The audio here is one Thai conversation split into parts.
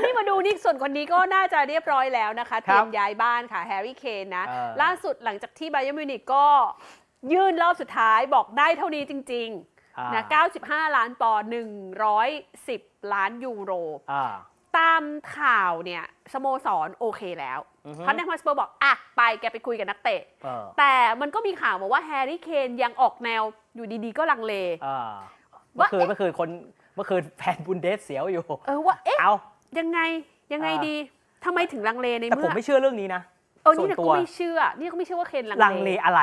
นนี้มาดูนี่ส่วนคนนี้ก็น่าจะเรียบร้อยแล้วนะคะเตรียมย้ายบ้านค่ะแฮร์รี่เคนนะเออล่าสุดหลังจากที่ไบเ e อร์มิวนิกก็ยื่นรอบสุดท้ายบอกได้เท่านี้จริงอ่าๆนะ95 ล้านปอนด์110 ล้านยูโรอ่าตามข่าวเนี่ยสโมสรโอเคแล้วอือฮึท็อตแนมฮอสเปอร์บอก อะ ไปแกไปคุยกับนักเตะเออแต่มันก็มีข่าวมาว่าแฮร์รี่เคนยังออกแนวอยู่ดีๆ ก็ลังเลอ่าเมื่อว่าคืนเมื่อคืนคนเมื่อคืนแฟนบุนเดสเสียวอยู่ เออว่า เอ๊ะเอา ยังไงยังไงอ่า ดีทำไมถึงลังเลในแต่ผเมื่มอไม่เชื่อเรื่องนี้นะ เออนี่ส่วนก็ตัวไม่เชื่อ นี่ก็ไม่เชื่อว่าเคนลังลังเลอะไร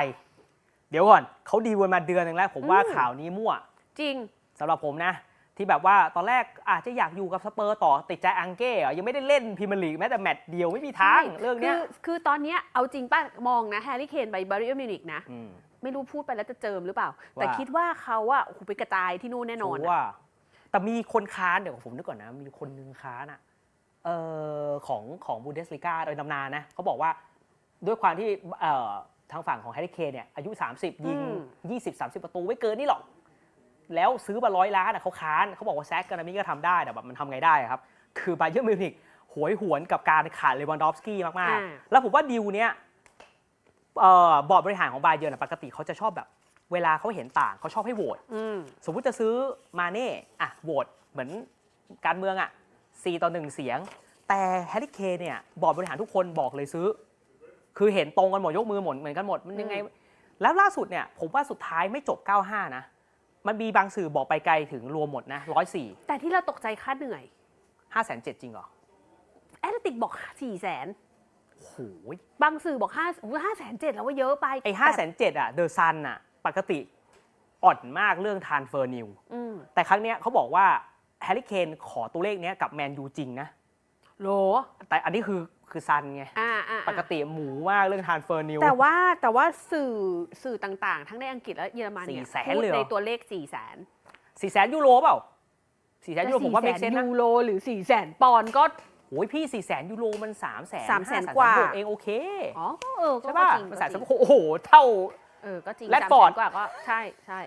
เดี๋ยวก่อนเขาดีลกันมาเดือนหนึ่งแล้ว ผมว่าอืมข่าวนี้มั่วจริง สำหรับผมนะ ที่แบบว่าตอนแรกอาจจะอยากอยู่กับสเปอร์ต่อติดใจอังเก้เหรอยังไม่ได้เล่นพรีเมียร์ลีกแม้แต่แมตช์เดียวไม่มีทางเรื่องเนี้ยคือคือตอนเนี้ยเอาจริงป่ะ มองนะแฮร์รี่เคนไปบาริเออร์มิวนิกนะอืมไม่รู้พูดไปแล้วจะเจิมหรือเปล่า แต่ว่า คิดว่าเขาอะโอ้โหไปกระจายที่นู่นแน่นอนผมอะ ว่า แต่มีคนค้านเดี๋ยวผมนึกก่อนนะ มีคนนึงค้านอะเออของของบูเดสลิก้าโดยตำนานนะเขาบอกว่าด้วยความที่เอ่อทางฝั่งของแฮร์รี่เคนเนี่ยอายุ 30 ยิง 20-30 ประตูไม่เกินนี่หรอก แล้วซื้อมาร้อยล้านอะเขาค้านเขาบอกว่าแซกการามิก็ทำได้แต่แบบมันทำไงได้อะครับ คือไบเยอร์มิวนิกหวยหวนกับการขาดเลวันดอฟสกี้มากอ่าๆแล้วผมว่าดิวเนี้ยเอ่อบอร์ดบริหารของบาเยอร์นปกติเขาจะชอบแบบ เวลาเขาเห็นต่างเขาชอบให้โหวตอืมสมมุติจะซื้อมาเน่อะโหวตเหมือนการเมืองอะ 4 ต่อ 1 เสียง แต่แฮร์รี่เคนเนี่ยบอร์ดบริหารทุกคนบอกเลยซื้อ คือเห็นตรงกันหมดยกมือหมดเหมือนกันหมดมันยังไงอืมแล้วล่าสุดเนี่ยผมว่าสุดท้ายไม่จบ 95 นะ มันมีบางสื่อบอกไปไกลถึงรวมหมดนะ104 แต่ที่เราตกใจค่าเหนื่อย5แสนเจ็ดจริงเหรอแอตเลติกบอก4ี่แสนโอ้โหบางสื่อบอกห้าห้าแสนเจ็ดแล้วว่าเยอะไปไอ้5แสนเจ็ดอะเดอะซันอะปกติอ่อนมากเรื่องทานเฟอร์นิวอืมแต่ครั้งเนี้ยเขาบอกว่า แฮร์รี่เคนขอตัวเลขเนี้ยกับแมนยูจริงนะ โหลแต่อันนี้คือคือซันไง อ่าอ่าปกติหมูมากเรื่องทานเฟอร์นิว แต่ว่าแต่ว่าสื่อสื่อต่างๆ ทั้งในอังกฤษและเยอรมันเนี่ย400,000พูดเลยเหรอ ในตัวเลข4ี่แสนสี่แสนยูโรเปล่าสี่แสนยูโรผมว่าเมกเซนนะยูโรหรือ4ี่แสนปอนด์ก็ โอ้ยพี่สี่แสนยูโรมันสามแสน300,000กว่า เองโอเคอ๋อก็เออก็ใช่ป่ะจริงมันก็แสนจริสางมโอ้โห เท่า เออก็จริงแรดสามฟอร์ดแสนกว่าก็ใช่ใช่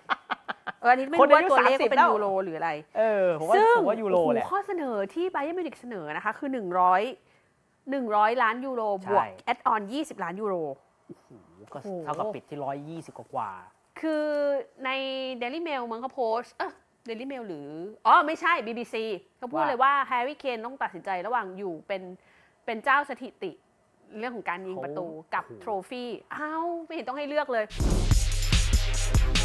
เอออันนี้ไม่คนรู้อายุว่าตัวเลข30เป็นแล้วยูโรหรืออะไรเออผมว่าซึ่งผมว่ายูโรโอ้โหแหละข้อเสนอที่ไบเอ r n มิวนิกเสนอนะคะ คือ 100 100 ล้านยูโรใช่บวกแอดออน20 ล้านยูโรก็โอ้โหเท่ากับปิดที่ร้อยยี่สิบกว่า คือใน Daily Mail มั้งเขาโพสต์เออ Daily Mail หรือ อ๋อ ไม่ใช่ BBC เขาพูดเลยว่าแฮร์รี่เคนต้องตัดสินใจระหว่างอยู่เป็นเป็นเจ้าสถิติ เรื่องของการยิงประตูกับโทรฟี่อ้าว ไม่เห็นต้องให้เลือกเลยๆ